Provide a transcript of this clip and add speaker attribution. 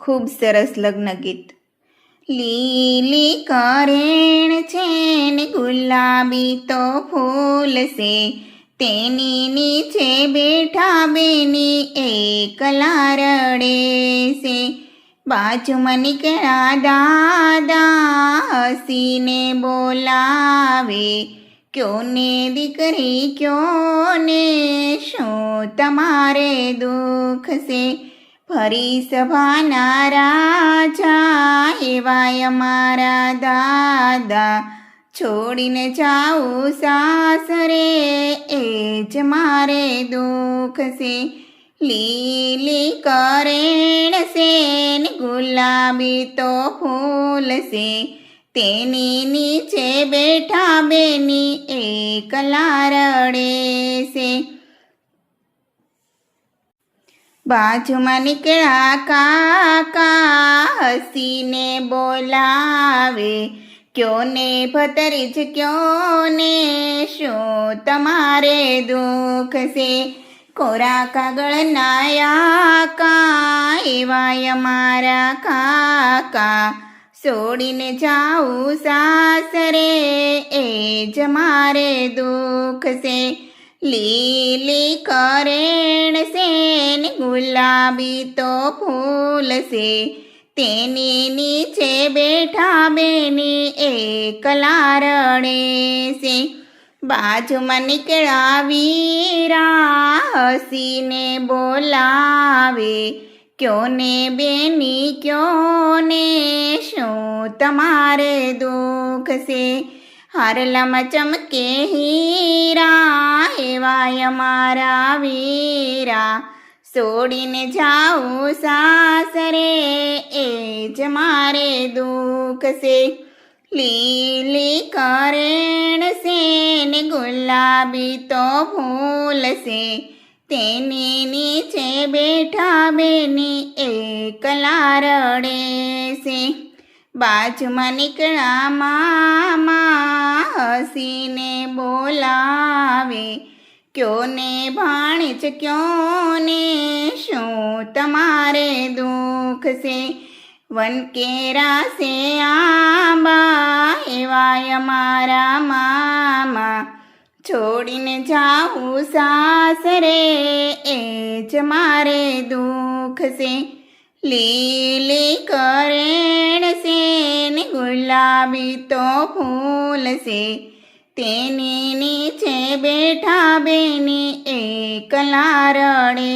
Speaker 1: ખૂબ સરસ લગ્ન ગીત. લીલી કરેણ છે ને ગુલાબી તો ફૂલ છે. તેની નીચે બેઠા બેની એકલા રડે છે. બાજુમાં નીકળ્યા દાદા હસીને બોલાવે, ક્યોને દીકરી ક્યો ને શું તમારે દુઃખ છે? ફરી સભાના રાજા એવાય અમારા દાદા. છોડીને જાઉં સાસરે, એ જ મારે દુઃખ છે. લીલી કરેણ છે ગુલાબી તો ફૂલ છે. તેની નીચે બેઠા બેની એકલા રડે છે. બાજુમાં નીકળ્યા કાકા હસીને બોલાવે ક્યો ને ભતરીજ ક્યો ને શું તમારે દુઃખ છે? કોરા કાગળના કા એવાય અમારા કાકા. છોડીને જાઉં સાસરે, એ જ મારે દુઃખ છે. લીલી કરેણ છે ગુલાબી તો ફૂલ છે. તેની નીચે બેઠા બેની એકલા રડે છે. બાજુમાં નીકળા વીરા હસીને બોલાવે ક્યો ને બેની ક્યો ને શું તમારે દુઃખ છે? હારલામાં ચમકે હીરા, એવાય મારા વીરા. છોડીને જાઉં સાસરે, એ જ મારે દુઃખ છે. લીલી કરેણ છે ને ગુલાબી તો ફૂલ તેની નીચે બેઠા બેની એકલા રડે છે. બાજુમાં નીકળ્યા મામા હસીને બોલાવે ક્યો ને ભાણેજ ક્યો ને શું તમારે દુઃખ છે? વનકેરા છે આંબા એવા અમારા મામા. છોડીને જાઉં સાસરે, એ જ મારે દુઃખ છે. લીલી કરેણ છે ને ગુલાબી તો ફૂલ છે તેની નીચે બેઠા બેની એકલા રડે